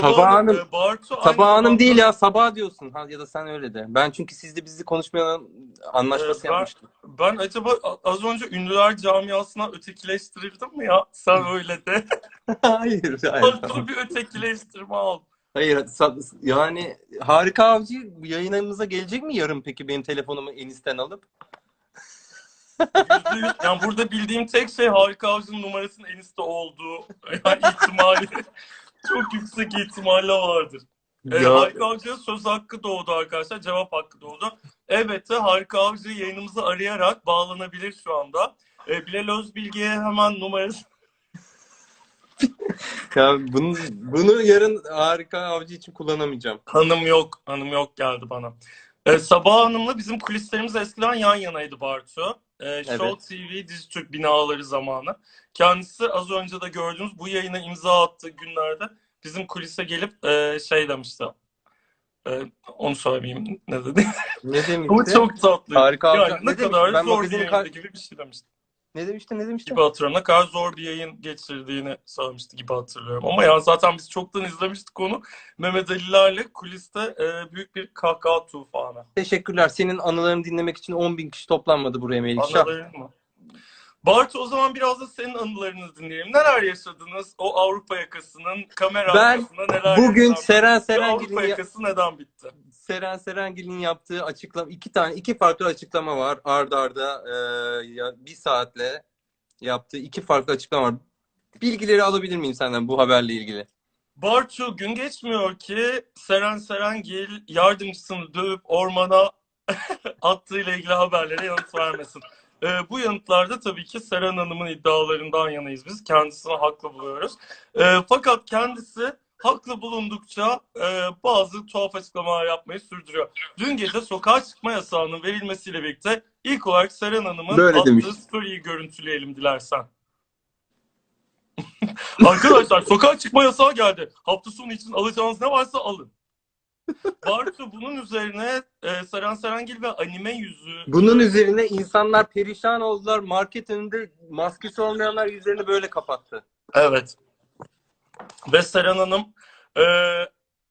Sabah, Sabah Hanım, Hanım- e, Bartu aynı Sabah Hanım zamanda- değil ya Sabah diyorsun ha, ya da sen öyle de. Ben çünkü sizle bizi konuşmayan anlaşması Evet, ben- yapmıştım. Ben acaba a- az önce ünlüler camiasına ötekileştirildim mi ya? Sen öyle de. hayır, hayır. Bartu bir ötekileştirme al. Hayır, sa- yani Harika Avcı yayınımıza gelecek mi yarın peki benim telefonumu Enis'ten alıp? Yüzde yüz- Yani burada bildiğim tek şey Harika Avcı'nın numarasının en üstte olduğu yani ihtimali çok yüksek ihtimalle vardır. Ee, Ya, Harika Avcı'ya söz hakkı doğdu arkadaşlar. Cevap hakkı doğdu. Evet de Harika Avcı yayınımızı arayarak bağlanabilir şu anda. Ee, Bilal Özbilge'ye hemen numarası ya bunu, bunu yarın Harika Avcı için kullanamayacağım. Hanım yok. Hanım yok geldi bana. Ee, Sabah Hanım'la bizim kulislerimiz eskiden yan yanaydı Bartu. Ee, Show TV Dijitürk binaları zamanı. Kendisi az önce de gördüğünüz bu yayına imza attığı günlerde bizim kulise gelip e, şey demişti. E, onu söylemeyeyim ne dedi. Ne demişti? Bu çok tatlı. Harika yani ne Ne demiş? kadar Ben zor bir magazinin yayında kar- gibi bir şey demişti. Ne demişti? Ne demişti? Gibi hatırlıyorum. Ne kadar zor bir yayın geçirdiğini söylemişti gibi hatırlıyorum. Ama yani zaten biz çoktan izlemiştik onu. Mehmet Ali'lerle kuliste e, büyük bir kahkaha tufanı. Teşekkürler. Senin anılarını dinlemek için 10 bin kişi toplanmadı buraya Melikşah. Anıların mı? Bartu o zaman biraz da senin anılarını dinleyelim. Neler yaşadınız o Avrupa yakasının kamera Ben arkasında neler Bugün? Seren Serengil'in Avrupa ya- yakası neden bitti? Seren Serengil'in yaptığı açıklama iki tane iki farklı açıklama var arda arda e, ya, bir saatle yaptığı iki farklı açıklama var. Bilgileri alabilir miyim senden bu haberle ilgili? Bartu gün geçmiyor ki Seren Serengil yardımcısını dövüp ormana attığıyla ilgili haberlere yanıt vermesin. Ee, bu yanıtlarda tabii ki Seren Hanım'ın iddialarından yanayız biz. Kendisini haklı buluyoruz. Ee, fakat kendisi haklı bulundukça e, bazı tuhaf açıklamalar yapmayı sürdürüyor. Dün gece sokağa çıkma yasağının verilmesiyle birlikte ilk olarak Seren Hanım'ın Böyle attığı demiş. story'yi görüntüleyelim dilersen. Arkadaşlar sokağa çıkma yasağı geldi. Hafta sonu için alacağınız ne varsa alın. Bartu bunun üzerine e, Seren Serengil ve anime yüzü Bunun üzerine insanlar perişan oldular. Market önünde maskesi olmayanlar yüzlerini böyle kapattı. Evet. Ve Seren Hanım e,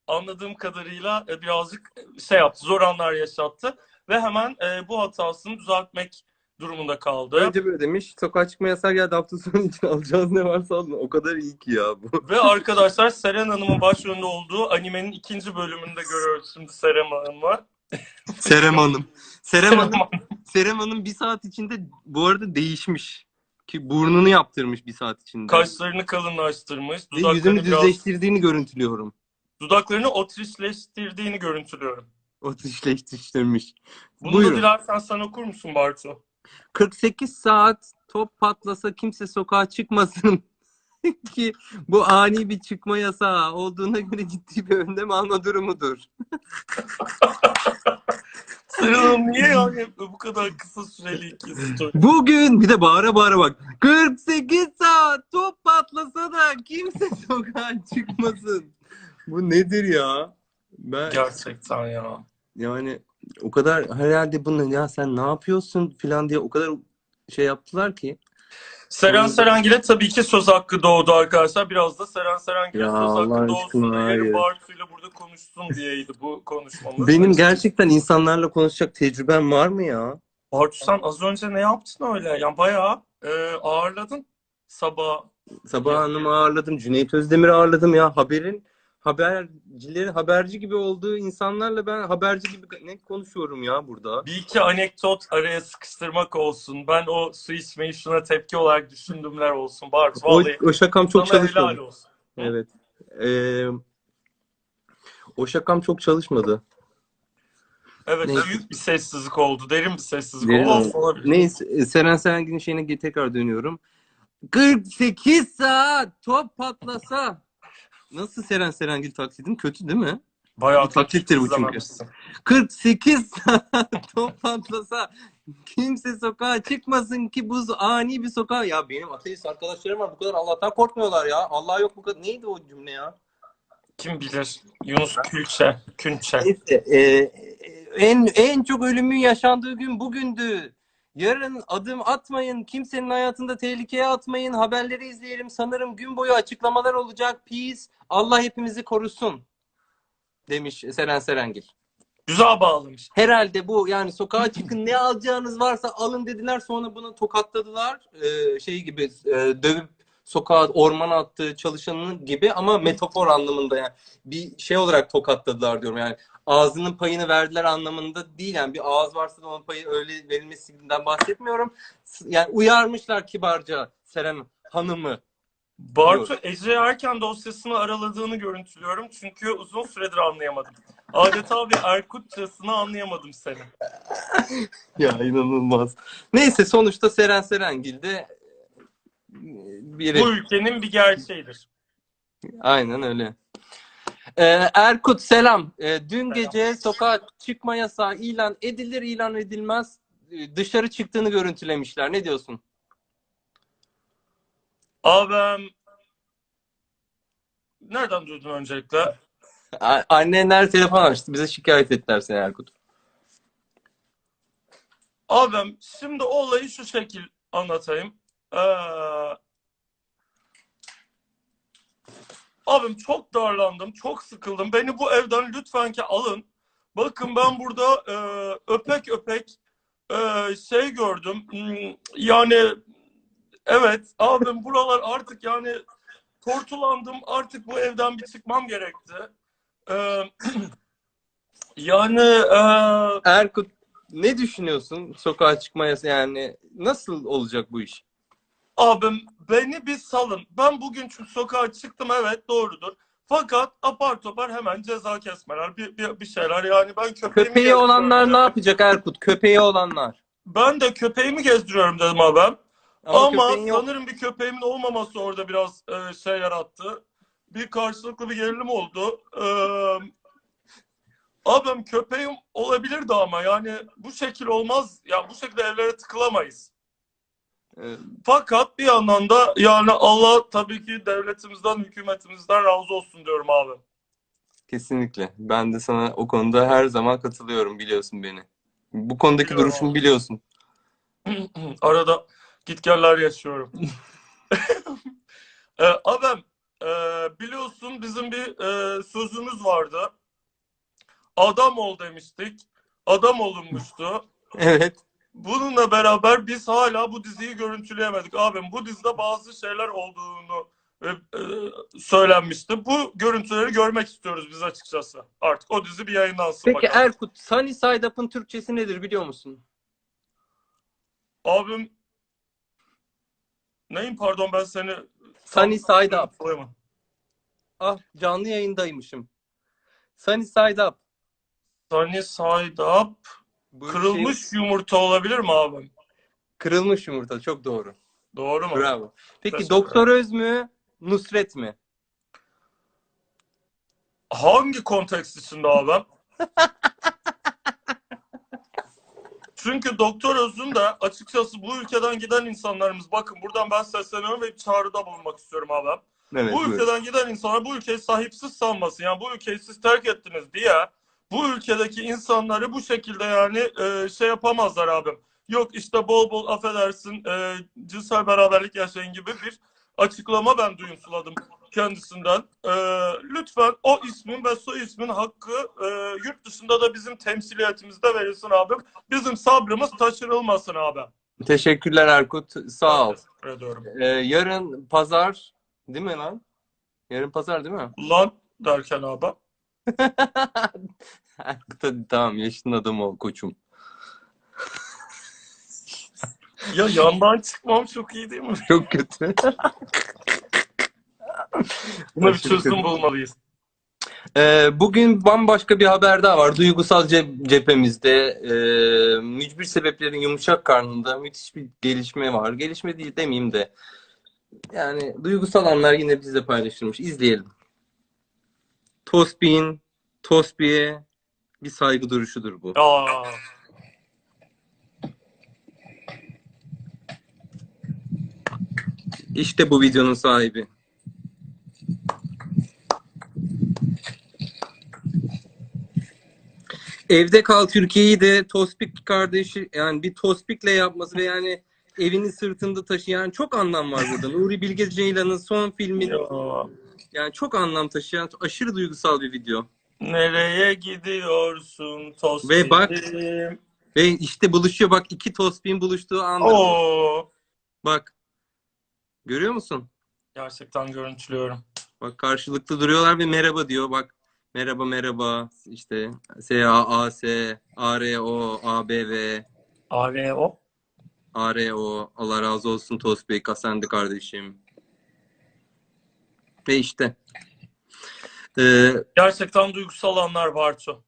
anladığım kadarıyla e, birazcık şey yaptı, zor anlar yaşattı. Ve hemen e, bu hatasını düzeltmek durumunda kaldı. Önce böyle demiş. Sokağa çıkma yasağı geldi hafta sonu için alacağınız ne varsa alın. O kadar iyi ki ya bu. Ve arkadaşlar Seren Hanım'ın başrolünde olduğu animenin ikinci bölümünde görüyoruz şimdi Seren Hanım'ı. Serem Hanım. Serem Hanım. Serem Hanım bir saat içinde bu arada değişmiş. Ki burnunu yaptırmış bir saat içinde. Kaşlarını kalınlaştırmış, Ve yüzünü dudaklarını biraz, düzleştirdiğini görüntülüyorum. dudaklarını otrişleştirdiğini görüntülüyorum. O dişleştirmiş. Bunu Buyurun. da dilersen sen okur musun Bartu? 48 saat top patlasa kimse sokağa çıkmasın ki bu ani bir çıkma yasağı olduğuna göre ciddi bir önlem alma durumudur. Seren Hanım niye yani bu kadar kısa süreli iki story? Bugün bir de bağıra bağıra bak. 48 saat top patlasa da kimse sokağa çıkmasın. Bu nedir ya? Ben Gerçekten ya. Yani o kadar herhalde bunu ya sen ne yapıyorsun falan diye o kadar şey yaptılar ki. Seren Serengil'e tabii ki söz hakkı doğdu arkadaşlar. Biraz da Seren Serengil'e söz hakkı Allah doğsun aşkına, diye hayır. Bartu'yla burada konuşsun diyeydi bu konuşmamız. Benim gerçekten insanlarla konuşacak tecrübem var mı ya? Bartu sen az önce ne yaptın öyle? Yani bayağı e, ağırladın sabah. Sabah. Hanım'ı ağırladım, Cüneyt Özdemir'i ağırladım ya. Haberin habercileri, haberci gibi olduğu insanlarla ben haberci gibi ne konuşuyorum ya burada. Bir iki anekdot araya sıkıştırmak olsun. Ben o su içmeyi şuna tepki olarak düşündümler olsun. Bartu O, vallahi o şakam çok çalışmadı. olsun. Evet. Ee, o şakam çok çalışmadı. Evet Neyse. büyük bir sessizlik oldu. Derin bir sessizlik Derin oldu. olabilir. Neyse e, Seren Serengil'in şeyine tekrar dönüyorum. 48 saat top patlasa. Nasıl Seren Serengil taklidim? Kötü değil mi? Bayağı Bu taklittir bu çünkü. izlememişsin. 48 saat top patlasa kimse sokağa çıkmasın ki bu ani bir sokağa. Ya benim ateist arkadaşlarım var bu kadar Allah'tan korkmuyorlar ya. Allah yok bu kadar. Neydi o cümle ya? Kim bilir? Yunus Külçe. Künçe. Neyse, e, en en çok ölümün yaşandığı gün bugündü. Yarın adım atmayın. Kimsenin hayatında tehlikeye atmayın. Haberleri izleyelim. Sanırım gün boyu açıklamalar olacak. Peace. Allah hepimizi korusun. Demiş Seren Serengil. Güzel bağlamış. Herhalde bu yani sokağa çıkın ne alacağınız varsa alın dediler. Sonra bunu tokatladılar. Ee, şey gibi e, dövüp sokağa ormana attığı çalışanın gibi ama metafor anlamında yani bir şey olarak tokatladılar diyorum yani ağzının payını verdiler anlamında değil yani bir ağız varsa da onun payı öyle verilmesinden bahsetmiyorum. Yani uyarmışlar kibarca Seren Hanım'ı. Bartu Ece Erken dosyasını araladığını görüntülüyorum. Çünkü uzun süredir anlayamadım. Adeta bir Erkutçasını anlayamadım seni. Ya inanılmaz. Neyse sonuçta Seren Serengil de biri. Bu ülkenin bir gerçeğidir. Aynen öyle. Ee, Erkut selam. Ee, dün gece sokağa çıkma yasağı ilan edilir ilan edilmez Ee, dışarı çıktığını görüntülemişler. Ne diyorsun? Abim nereden duydun öncelikle? Annenler telefon açtı. Bize şikayet ettiler seni Erkut. Abim şimdi olayı şu şekil anlatayım. Ee, abim çok darlandım, çok sıkıldım. Beni bu evden lütfen ki alın. Bakın ben burada e, öpek öpek e, şey gördüm. Hmm, Yani evet abim buralar artık yani tortulandım. Artık bu evden bir çıkmam gerekti. Ee, yani e, Erkut ne düşünüyorsun sokağa çıkma yasağı yani nasıl olacak bu iş? Abim beni bir salın. Ben bugün çünkü sokağa çıktım evet doğrudur. Fakat apar topar hemen ceza kesmeler bir, bir, bir şeyler yani ben köpeğimi Köpeği olanlar ne yapacak Erkut? Köpeği olanlar. Ben de köpeğimi gezdiriyorum dedim abim. Ama, Ama, köpeğin yok. sanırım bir köpeğimin olmaması orada biraz e, şey yarattı. Bir karşılıklı bir gerilim oldu. Ee, abim köpeğim olabilirdi ama yani bu şekil olmaz. Ya bu şekilde evlere tıkılamayız. Ee, Fakat bir yandan da yani Allah tabii ki devletimizden, hükümetimizden razı olsun diyorum abi. Kesinlikle. Ben de sana o konuda her zaman katılıyorum biliyorsun beni. Bu konudaki Biliyorum duruşumu abi. biliyorsun. Arada gitgeller yaşıyorum. ee, abim, e, biliyorsun bizim bir e, sözümüz vardı. Adam ol demiştik. Adam olunmuştu. Evet. Bununla beraber biz hala bu diziyi görüntüleyemedik. Abim bu dizide bazı şeyler olduğunu e, e, söylenmişti. Bu görüntüleri görmek istiyoruz biz açıkçası. Artık o dizi bir yayınlansın Peki bakalım. Erkut, Sunny Side Up'ın Türkçesi nedir biliyor musun? Abim neyin pardon ben seni Sunny Side Up. Koyamam. Ah canlı yayındaymışım. Sunny Side Up. Sunny side up. Bu Kırılmış şey- yumurta olabilir mi abim? kırılmış yumurta çok doğru. Doğru mu? Bravo. Peki Teşekkür Doktor Öz mü? Nusret mi? Hangi kontekst içinde abim? Çünkü Doktor Öz'ün de açıkçası bu ülkeden giden insanlarımız bakın buradan ben sesleniyorum ve çağrıda bulunmak istiyorum abim. Evet. bu buyur. ülkeden giden insanlar bu ülkeyi sahipsiz sanmasın. Yani bu ülkeyi siz terk ettiniz diye bu ülkedeki insanları bu şekilde yani e, şey yapamazlar abim. Yok işte bol bol affedersin e, cinsel beraberlik yaşayın gibi bir açıklama ben duyumsuladım kendisinden. E, lütfen o ismin ve soy ismin hakkı e, yurt dışında da bizim temsiliyetimizde verilsin abim. Bizim sabrımız taşırılmasın abi. Teşekkürler Erkut. Sağ ol. Teşekkür ediyorum. Ee, yarın pazar değil mi lan? Yarın pazar değil mi? Lan derken abi. Tamam yaşın adamı ol koçum. Ya yandan çıkmam çok iyi değil mi? Çok kötü. Buna bir çözüm bulmalıyız. Ee, bugün bambaşka bir haber daha var. Duygusal cep- cephemizde e, mücbir sebeplerin yumuşak karnında müthiş bir gelişme var. Gelişme değil demeyeyim de yani duygusal anlar yine bizle paylaşılmış. İzleyelim. Tosbih'in Tosbih'e bir saygı duruşudur bu. Aa, İşte bu videonun sahibi. Evde Kal Türkiye'yi de Tospik kardeşi yani bir Tospik'le yapması ve yani evini sırtında taşıyan çok anlam var burada. Nuri Bilge Ceylan'ın son filmi yani çok anlam taşıyan aşırı duygusal bir video. nereye gidiyorsun tost Ve bak-? Ve işte buluşuyor bak iki Tospik'in buluştuğu anda. Oo. Bak. Görüyor musun? Gerçekten görüntülüyorum. Bak karşılıklı duruyorlar ve merhaba diyor. Bak merhaba merhaba işte S A A S A R O A B V ARO. A R O Allah razı olsun Tospik sen de kardeşim. Ve işte Ee, Gerçekten duygusal anlar Bartu.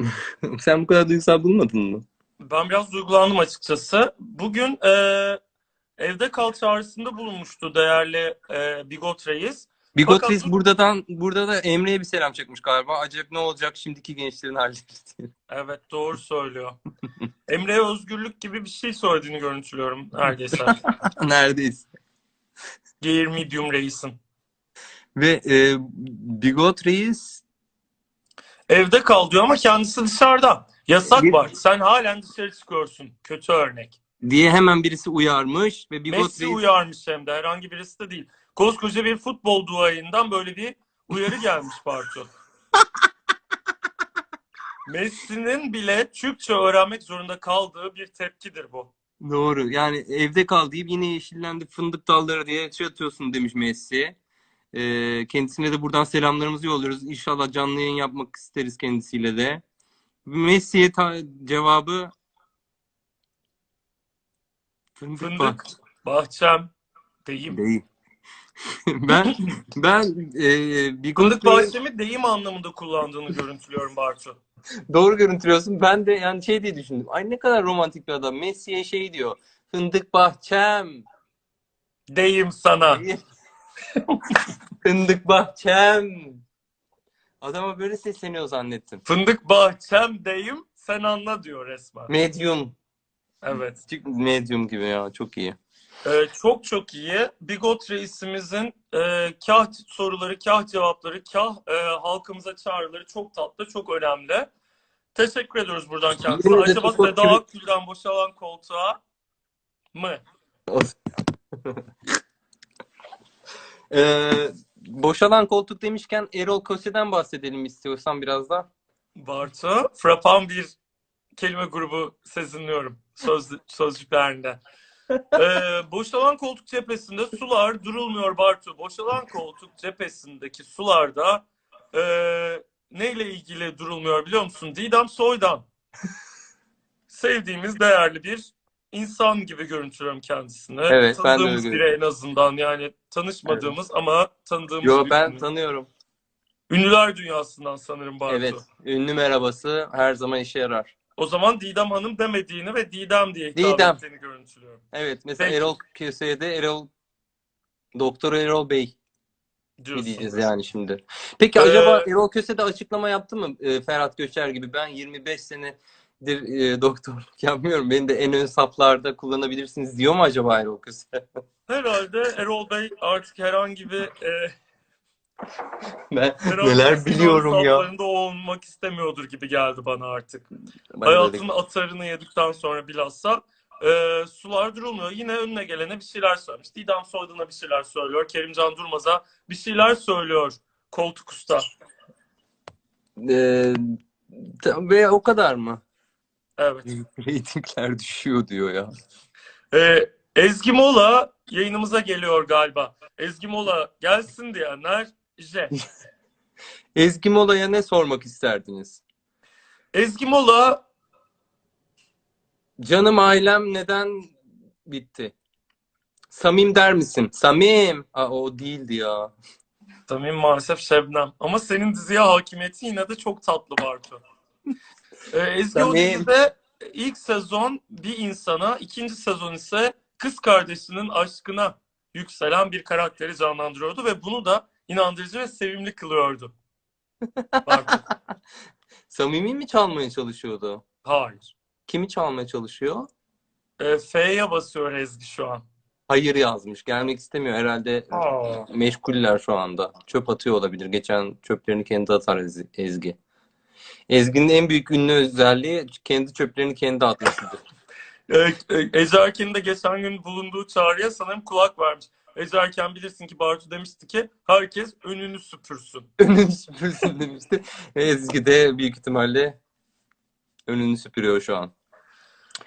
sen bu kadar duygusal bulmadın mı? Ben biraz duygulandım açıkçası. Bugün e, evde kal çağrısında bulunmuştu değerli e, Bigot Reis. Bigot Fakat Reis bu- buradan burada da Emre'ye bir selam çekmiş galiba. Acaba ne olacak şimdiki gençlerin halleri diye. Evet doğru söylüyor. Emre'ye özgürlük gibi bir şey söylediğini görüntülüyorum neredeyse. Neredeyiz? Gear Medium Reis'in. Ve e, Bigot Reis Evde kal diyor ama kendisi dışarıda. Yasak var. Sen halen dışarı çıkıyorsun. Kötü örnek. diye hemen birisi uyarmış ve Bigot Messi Reis uyarmış hem de herhangi birisi de değil. Koskoca bir futbol duayından böyle bir uyarı gelmiş Bartu. Messi'nin bile Türkçe öğrenmek zorunda kaldığı bir tepkidir bu. Doğru. Yani evde kal deyip yine yeşillendi fındık dalları diye şey atıyorsun demiş Messi. Ee, kendisine de buradan selamlarımızı yolluyoruz. İnşallah canlı yayın yapmak isteriz kendisiyle de. Messi'ye cevabı fındık, Fındık, bak. bahçem, deyim. Değil. ben ben e, Bigot Fındık bahçemi deyim anlamında kullandığını görüntülüyorum Bartu. Doğru görüntülüyorsun. Ben de yani şey diye düşündüm. Ay ne kadar romantik bir adam. Messi'ye şey diyor. Fındık bahçem. Deyim sana. Fındık bahçem. Adama böyle sesleniyor zannettim. Fındık bahçem deyim sen anla diyor resmen. Medium. Evet. Medium gibi ya. Çok iyi. Ee, çok çok iyi. Bigot reisimizin e, kah soruları, kah cevapları, kah e, halkımıza çağrıları çok tatlı, çok önemli. Teşekkür ediyoruz buradan kendisine. Acaba Seda Akgül'den boşalan koltuğa mı? Ee, boşalan koltuk demişken Erol Köse'den bahsedelim istiyorsan biraz da. Bartu, frapan bir kelime grubu sezinliyorum söz, sözcüklerinde. Ee, boşalan koltuk cephesinde sular durulmuyor Bartu. Boşalan koltuk cephesindeki sularda e, neyle ilgili durulmuyor biliyor musun? Didem Soydan. Sevdiğimiz değerli bir insan gibi görüntülüyorum kendisini. Evet, ben de Tanıdığımız biri en azından yani tanışmadığımız ama tanıdığımız Yo bir ben ünlü. tanıyorum. Ünlüler dünyasından sanırım Bartu. Evet. Ünlü merhabası her zaman işe yarar. O zaman Didem Hanım demediğini ve Didem diye hitap Didem. ettiğini görüntülüyorum. Evet. Mesela Peki. Erol Köse'ye de Erol Doktor Erol Bey mi Diyorsun. diyeceğiz yani şimdi. Peki Ee, acaba Erol Köse de açıklama yaptı mı e, Ferhat Göçer gibi? Ben 25 senedir e, doktorluk yapmıyorum. Beni de en ön saflarda kullanabilirsiniz diyor mu acaba Erol Köse? Herhalde Erol Bey artık herhangi bir e, Ben neler biliyorum ya. saflarında olmak istemiyordur gibi geldi bana artık. Ben Hayatın atarını yedikten sonra bilhassa e, sular durulmuyor. Yine önüne gelene bir şeyler söylemiş. Didem Soydan'a bir şeyler söylüyor. Kerimcan Durmaz'a bir şeyler söylüyor. Koltuk usta. Ee, ve o kadar mı? Evet. Reytingler düşüyor diyor ya. E, Ezgi Mola yayınımıza geliyor galiba. Ezgi Mola gelsin diyenler J. Ezgi Mola'ya ne sormak isterdiniz? Ezgi Mola Canım ailem neden bitti? Samim der misin? Samim. Aa, o değildi ya. Samim maalesef Şebnem. Ama senin diziye hakimiyeti yine de çok tatlı Bartu. Ee, Ezgi o dizide ilk sezon bir insana, ikinci sezon ise kız kardeşinin aşkına yükselen bir karakteri canlandırıyordu ve bunu da inandırıcı ve sevimli kılıyordu. Samimi mi çalmaya çalışıyordu? Hayır. Kimi çalmaya çalışıyor? Ee, F'ye basıyor Ezgi şu an. Hayır yazmış. Gelmek istemiyor herhalde. Aa. Meşguller şu anda. Çöp atıyor olabilir. Geçen çöplerini kendi atar Ez- Ezgi. Ezgi'nin en büyük ünlü özelliği kendi çöplerini kendi atmasıdır. E, e, Ece Erken'in de geçen gün bulunduğu çağrıya sanırım kulak vermiş. Ece Erken bilirsin ki Bartu demişti ki herkes önünü süpürsün. Önünü süpürsün demişti. Ezgi de büyük ihtimalle önünü süpürüyor şu an.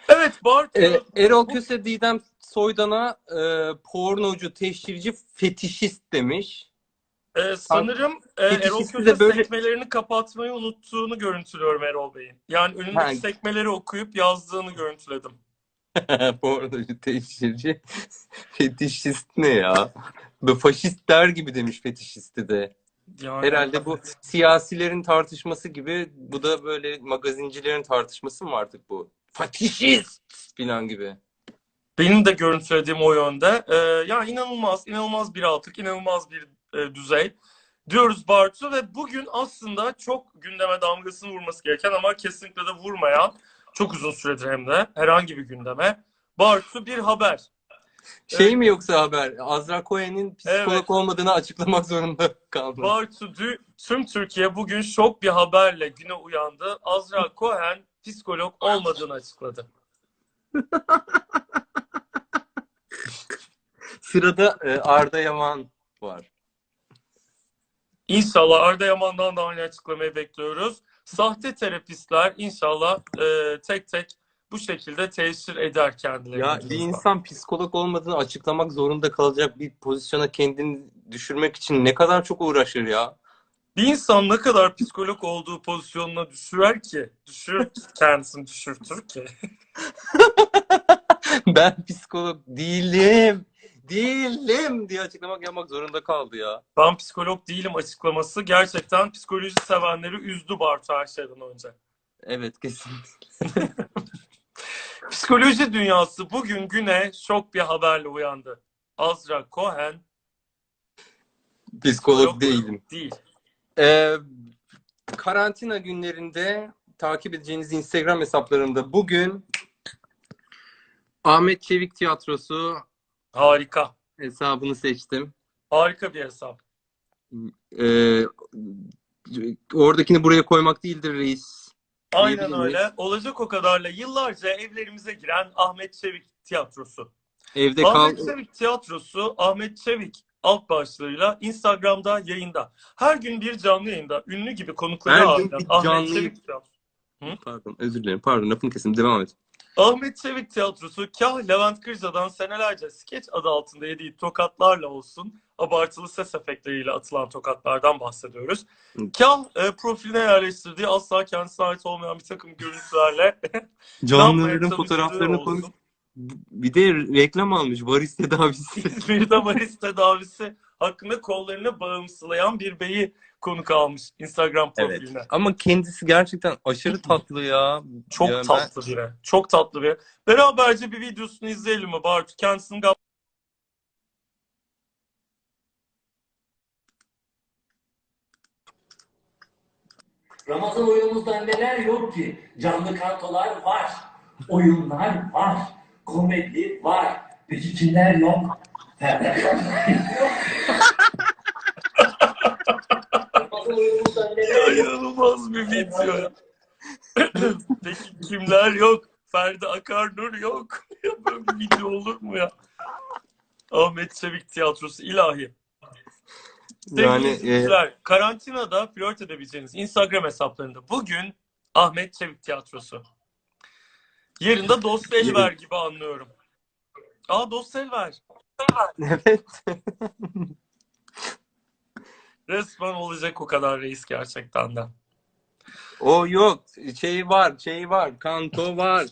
Evet Bartu. E, Erol Köse Didem Soydan'a e, pornocu, teşhirci, fetişist demiş. Ee, sanırım e, Erol Köse böyle- sekmelerini kapatmayı unuttuğunu görüntülüyorum Erol Bey'in. Yani önündeki Ha. sekmeleri okuyup yazdığını görüntüledim. pornocu, teşhirci, fetişist ne ya? Bu faşistler gibi demiş fetişisti de. Yani, Herhalde bu siyasilerin tartışması gibi bu da böyle magazincilerin tartışması mı artık bu? Fatişist falan gibi. Benim de görüntülediğim o yönde. Ee, yani inanılmaz, inanılmaz bir altlık, inanılmaz bir e, düzey diyoruz Bartu ve bugün aslında çok gündeme damgasını vurması gereken ama kesinlikle de vurmayan çok uzun süredir hem de herhangi bir gündeme. Bartu bir haber. Şey mi yoksa haber? Azra Cohen'in psikolog Evet. olmadığını açıklamak zorunda kaldı. Bartu dü- tüm Türkiye bugün şok bir haberle güne uyandı. Azra Cohen psikolog olmadığını açıkladı. Sırada e, Arda Yaman var. İnşallah Arda Yaman'dan da aynı açıklamayı bekliyoruz. Sahte terapistler inşallah e, tek tek bu şekilde teşhir eder kendilerini. Ya bir insan psikolog olmadığını açıklamak zorunda kalacak bir pozisyona kendini düşürmek için ne kadar çok uğraşır ya. Bir insan ne kadar psikolog olduğu pozisyonuna düşürer ki, düşür kendisini düşürtür ki. Ben psikolog değilim. Değilim diye açıklamak yapmak zorunda kaldı ya. Ben psikolog değilim açıklaması gerçekten psikoloji sevenleri üzdü Bartu her şeyden önce. Evet kesin. Psikoloji dünyası bugün güne şok bir haberle uyandı. Azra Cohen Psikolog değilim. değil. Ee, karantina günlerinde takip edeceğiniz Instagram hesaplarında bugün Ahmet Çevik Tiyatrosu Harika. hesabını seçtim. Harika bir hesap. Ee, oradakini buraya koymak değildir reis. Aynen öyle. Olacak o kadarla yıllarca evlerimize giren Ahmet Çevik Tiyatrosu. Evde kal. Ahmet Çevik Tiyatrosu, Ahmet Çevik alt başlığıyla Instagram'da yayında. Her gün bir canlı yayında ünlü gibi konukları ağırlayan Ahmet canlı- Çevik Tiyatrosu. Pardon özür dilerim. Pardon lafını kesim. Devam et. Ahmet Çevik Tiyatrosu kah Levent Kırca'dan senelerce skeç adı altında yediği tokatlarla olsun, abartılı ses efektleriyle atılan tokatlardan bahsediyoruz. Kah e, profiline yerleştirdiği asla kendisine ait olmayan bir takım görüntülerle Canlıların fotoğraflarını koymuş. Bir de reklam almış. Varis tedavisi. İzmir'de varis tedavisi hakkında kollarını bağımsızlayan bir beyi konuk almış Instagram Evet. profiline. Ama kendisi gerçekten aşırı tatlı ya. Çok Ya ben- tatlı biri. Çok tatlı biri. Beraberce bir videosunu izleyelim mi Bartu? Kendisinin gal- Ramazan oyunumuzda neler yok ki? Canlı kantolar var. Oyunlar var. Komedi var. Peki kimler yok? Yok? İnanılmaz bir video. Peki kimler yok? Ferdi Akarnur yok. Ya Böyle bir video olur mu ya? Ahmet Çevik Tiyatrosu ilahi. Yani e, karantinada flört edebileceğiniz Instagram hesaplarında bugün Ahmet Çevik Tiyatrosu. Yarın da Dost Elver gibi anlıyorum. Aa Dost Elver. Evet. Resmen olacak o kadar reis gerçekten de. O yok. Şey var. Şey var. Kanto var.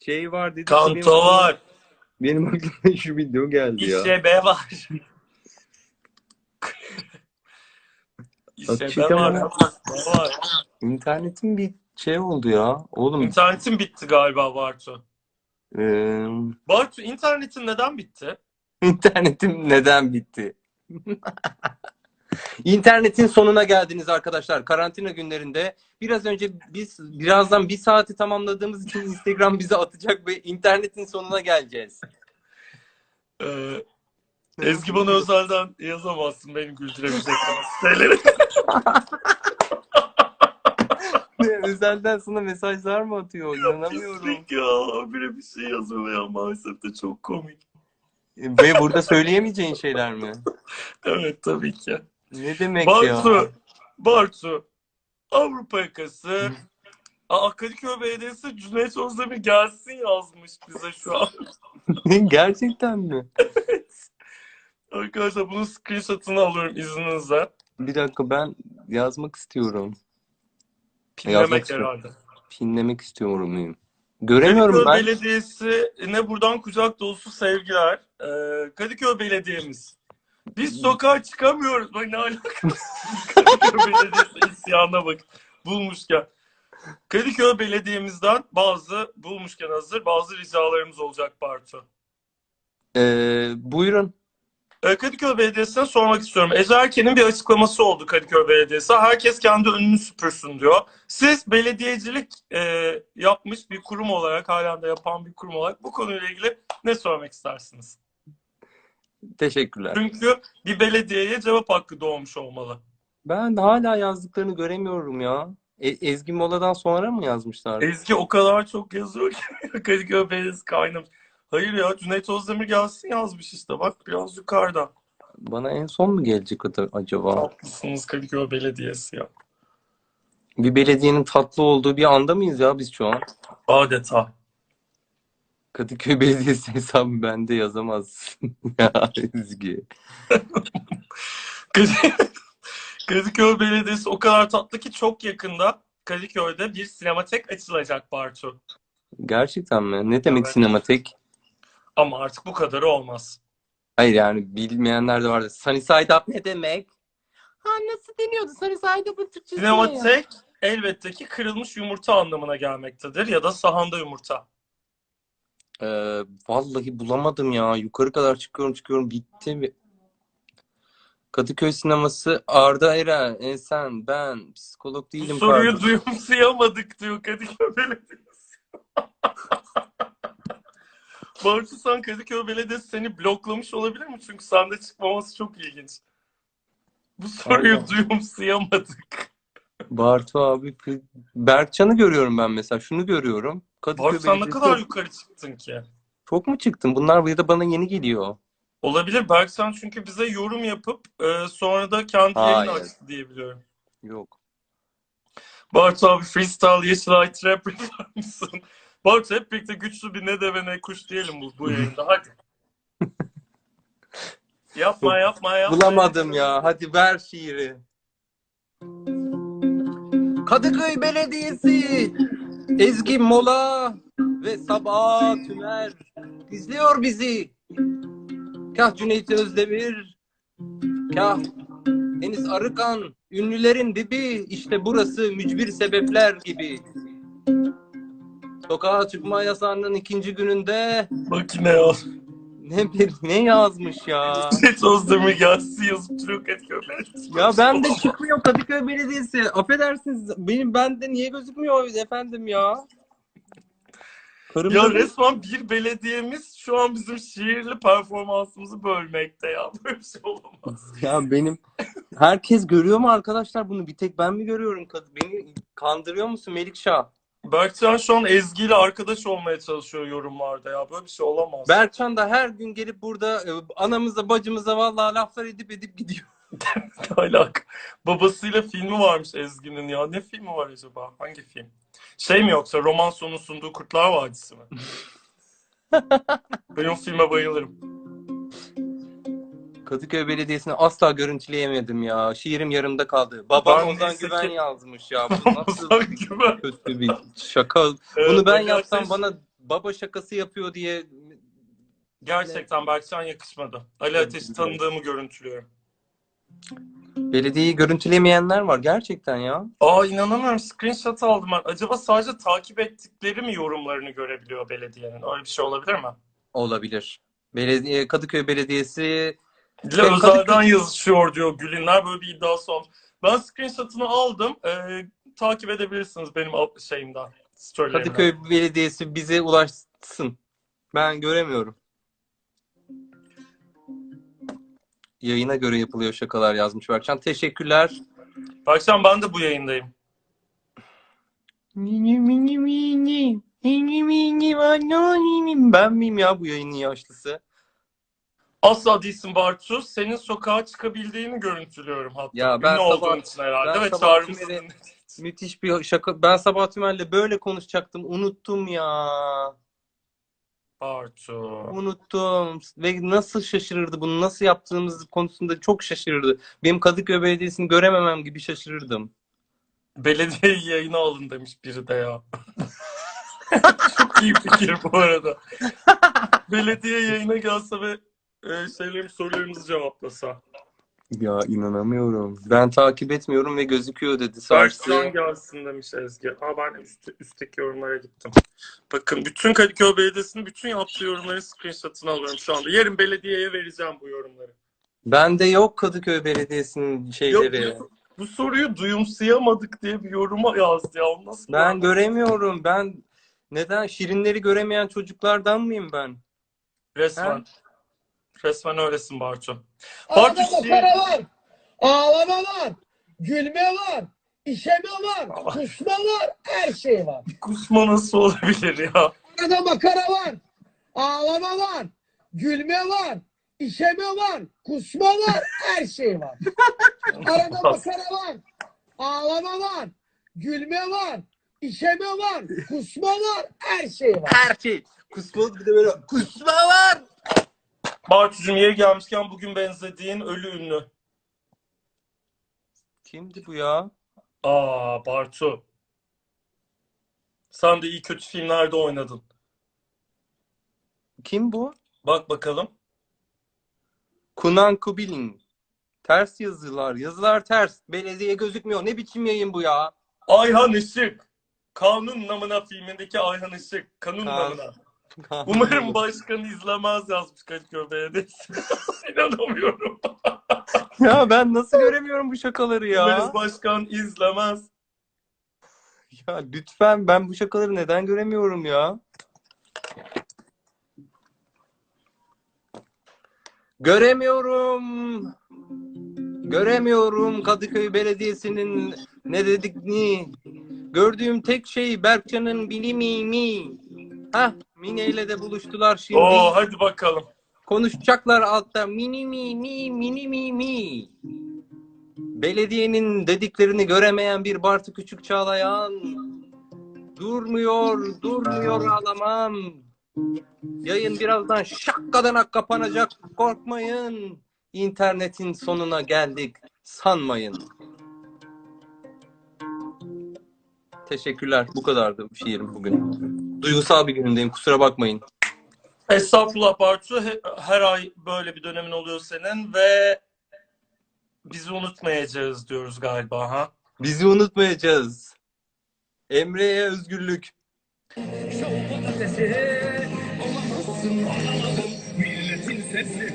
Şey var dedi. Kanto var. Benim aklıma şu video geldi ya. İşebe var. İşebe Hakikaten var. Ne var? İnternetin bir şey oldu ya. Oğlum İnternetin bitti galiba Bartu. eee, Bartu internetin neden bitti? İnternetim neden bitti? İnternetin sonuna geldiniz arkadaşlar. Karantina günlerinde biraz önce biz birazdan bir saati tamamladığımız için Instagram bize atacak ve internetin sonuna geleceğiz. Ee, Ezgi bana özelden yazamazsın beni güldürebilecek şeyleri. özelden sana mesajlar mı atıyor? İnanamıyorum. Pislik ya. Habire bir şey yazıyor ya. Maalesef de çok komik. Ve burada söyleyemeyeceğin şeyler mi? Evet tabii ki. Ne demek ya? Bartu. Bartu. Avrupa yakası. Aa, Kadıköy Belediyesi Cüneyt Özdemir gelsin yazmış bize şu an. Gerçekten mi? Arkadaşlar bunun screenshot'ını alıyorum izninizle. Bir dakika ben yazmak istiyorum. Pinlemek Yazmak istiyorum. herhalde. Pinlemek istiyorum muyum? Göremiyorum Kadıköy ben. Belediyesi'ne buradan kucak dolusu sevgiler. Ee, Kadıköy Belediye'miz. Biz sokağa çıkamıyoruz. Bak ne alakası. Kadıköy Belediyesi isyana bak. Bulmuşken. Kadıköy Belediye'mizden bazı bulmuşken hazır bazı ricalarımız olacak Bartu. Ee, buyurun. Ee, Kadıköy Belediyesi'ne sormak istiyorum. Ece Erken'in bir açıklaması oldu Kadıköy Belediyesi. Herkes kendi önünü süpürsün diyor. Siz belediyecilik e, yapmış bir kurum olarak, halen de yapan bir kurum olarak bu konuyla ilgili ne söylemek istersiniz? Teşekkürler. Çünkü bir belediyeye cevap hakkı doğmuş olmalı. Ben hala yazdıklarını göremiyorum ya. E- Ezgi Mola'dan sonra mı yazmışlar? Ezgi o kadar çok yazıyor ki Kadıköy Belediyesi kaynamış. Hayır ya Cüneyt Özdemir gelsin yazmış işte bak biraz yukarıda. Bana en son mu gelecek adı acaba? Haklısınız Kadıköy Belediyesi ya. Bir belediyenin tatlı olduğu bir anda mıyız ya biz şu an? Adeta. Kadıköy Belediyesi hesabı bende yazamazsın. ya Ezgi. Kadıköy Belediyesi o kadar tatlı ki çok yakında Kadıköy'de bir sinematek açılacak Bartu. Gerçekten mi? Ne demek Evet. sinematek? Ama artık bu kadarı olmaz. Hayır yani bilmeyenler de vardı. Sunny Side Up ne demek? Ha nasıl deniyordu? Sunny Side Up'ın Türkçesi ne ya? Sinematek elbette ki kırılmış yumurta anlamına gelmektedir ya da sahanda yumurta. Ee, vallahi bulamadım ya. Yukarı kadar çıkıyorum çıkıyorum. Bitti mi? Kadıköy sineması Arda Eren, Esen, ben psikolog Bu değilim soruyu kardeşim. duyumsayamadık diyor Kadıköy Belediyesi. Bartu sen Kadıköy Belediyesi seni bloklamış olabilir mi? Çünkü sende çıkmaması çok ilginç. Bu soruyu Allah. duyumsayamadık. Bartu abi Berkcan'ı görüyorum ben mesela. Şunu görüyorum. Kadıköy Bartu sen ne Belediyesi- kadar yukarı çıktın ki? Çok mu çıktım? Bunlar ya da bana yeni geliyor. Olabilir. Berksan çünkü bize yorum yapıp e, sonra da kendi Hayır. yayını açtı diye biliyorum. Yok. Bartu abi freestyle Yeşilay Trap yapar mısın? Bartu hep birlikte güçlü bir ne deve ne kuş diyelim bu, bu yayında. Hadi. yapma yapma yapma. Bulamadım ya. Hadi ver şiiri. Kadıköy Belediyesi Ezgi Mola ve Sabah Tümer izliyor bizi. Kah Cüneyt Özdemir, kah Deniz Arıkan, ünlülerin dibi, işte burası mücbir sebepler gibi. Sokağa çıkma yasağının ikinci gününde Bak yine ya. ne bir ne yazmış ya? Cüneyt Özdemir gelsin yazıp duruyor. Ya ben de çıkmıyor Kadıköy Belediyesi. Affedersiniz benim bende niye gözükmüyor efendim ya? Karım Ya resmen bir belediyemiz şu an bizim şiirli performansımızı bölmekte ya. Böyle bir şey olamaz. Ya benim herkes görüyor mu arkadaşlar bunu? Bir tek ben mi görüyorum? Kad- Beni kandırıyor musun Melikşah? Berkcan şu an Ezgi ile arkadaş olmaya çalışıyor yorumlarda ya. Böyle bir şey olamaz. Berkcan da her gün gelip burada e, anamıza bacımıza vallahi laflar edip edip gidiyor. Ne alaka? Babasıyla filmi varmış Ezgi'nin ya. Ne filmi var acaba? Hangi film? Şey mi yoksa roman sonu sunduğu Kurtlar Vadisi mi? ben o filme bayılırım. Kadıköy Belediyesi'ni asla görüntüleyemedim ya. Şiirim yarımda kaldı. Babam Ben Ozan neyse Güven ki- yazmış ya. Bu nasıl Ozan Güven. kötü bir şaka. Evet, Bunu ben yapsam Ateş- bana baba şakası yapıyor diye Gerçekten Berkcan yakışmadı. Ali Ateş'i tanıdığımı görüntülüyorum. belediyeyi görüntülemeyenler var gerçekten ya. Aa inanamıyorum. Screenshot aldım ben. Acaba sadece takip ettikleri mi yorumlarını görebiliyor belediyenin? Öyle bir şey olabilir mi? Olabilir. Belediye Kadıköy Belediyesi Dile özelden yazışıyor diyor Gülinler. Böyle bir iddiası olmuş. Ben screenshot'ını aldım. Ee, takip edebilirsiniz benim şeyimden. Kadıköy Belediyesi bize ulaşsın. Ben göremiyorum. Yayına göre yapılıyor şakalar yazmış Berkcan. Teşekkürler. Berkcan ben de bu yayındayım. Mini mini mini. Mini mini mini. Ben miyim ya bu yayının yaşlısı? Asla değilsin Bartu. Senin sokağa çıkabildiğini görüntülüyorum hatta. Ya ben Ünlü sabah- için herhalde ben ve sabah. Tümer'e- Müthiş bir şaka. Ben Sabah Tümer'le böyle konuşacaktım. Unuttum ya. Bartu. Unuttum. Ve nasıl şaşırırdı bunu nasıl yaptığımız konusunda çok şaşırırdı. Benim Kadıköy Belediyesi'ni görememem gibi şaşırırdım. Belediye yayına alın demiş biri de ya. Çok iyi fikir bu arada. Belediye yayına gelse ve e, şeylerim sorularımızı cevaplasa. Ya inanamıyorum. Ben takip etmiyorum ve gözüküyor dedi. Sarsı. Berkcan gelsin demiş Ezgi. Aa ben üst, üstteki yorumlara gittim. Bakın bütün Kadıköy Belediyesi'nin bütün yaptığı yorumların screenshot'ını alıyorum şu anda. Yarın belediyeye vereceğim bu yorumları. Bende yok Kadıköy Belediyesi'nin Yok şeyleri. bu, bu soruyu duyumsayamadık diye bir yoruma yazdı ya. O nasıl Ben göremiyorum. Ben neden şirinleri göremeyen çocuklardan mıyım ben? Resmen. Resmen öylesin Bartu. Bartu Ağlama şiir- para var. Ağlama var. Gülme var. işeme var. Kusma var. Her şey var. Kusma nasıl olabilir ya? Arada makara var. Ağlama var. Gülme var. işeme var. Kusma var. Her şey var. Arada makara var. Ağlama var. Gülme var. işeme var. Kusma var. Her şey var. Her şey. Kusma bir de böyle kusma var. Bartucuğum yeri gelmişken bugün benzediğin ölü ünlü. Kimdi bu ya? Aa Bartu. Sen de iyi kötü filmlerde oynadın. Kim bu? Bak bakalım. Kunan Kubilin. Ters yazılar. Yazılar ters. Belediye gözükmüyor. Ne biçim yayın bu ya? Ayhan Işık. Kanun namına filmindeki Ayhan Işık. Kanun Kan- namına. Umarım başkan izlemez yazmış Kadıköy Belediyesi. İnanamıyorum. ya ben nasıl göremiyorum bu şakaları ya? Umarım başkan izlemez. Ya lütfen ben bu şakaları neden göremiyorum ya? Göremiyorum. Göremiyorum Kadıköy Belediyesi'nin ne dedikini. Gördüğüm tek şey Berkcan'ın bili mi Hah Mine ile de buluştular şimdi. Oo hadi bakalım. Konuşacaklar altta mini mi mi mini mi mi. Belediyenin dediklerini göremeyen bir Bartu Küçük Çağlayan. Durmuyor, durmuyor ağlamam. Yayın birazdan şakkadanak kapanacak. Korkmayın. İnternetin sonuna geldik. Sanmayın. Teşekkürler. Bu kadardı şiirim bugün. Duygusal bir günümdeyim. Kusura bakmayın. Estağfurullah Bartu. He- Her ay böyle bir dönemin oluyor senin ve bizi unutmayacağız diyoruz galiba ha. Bizi unutmayacağız. Emre'ye özgürlük. Şov patatesi olamazsın olamazsın milletin sesi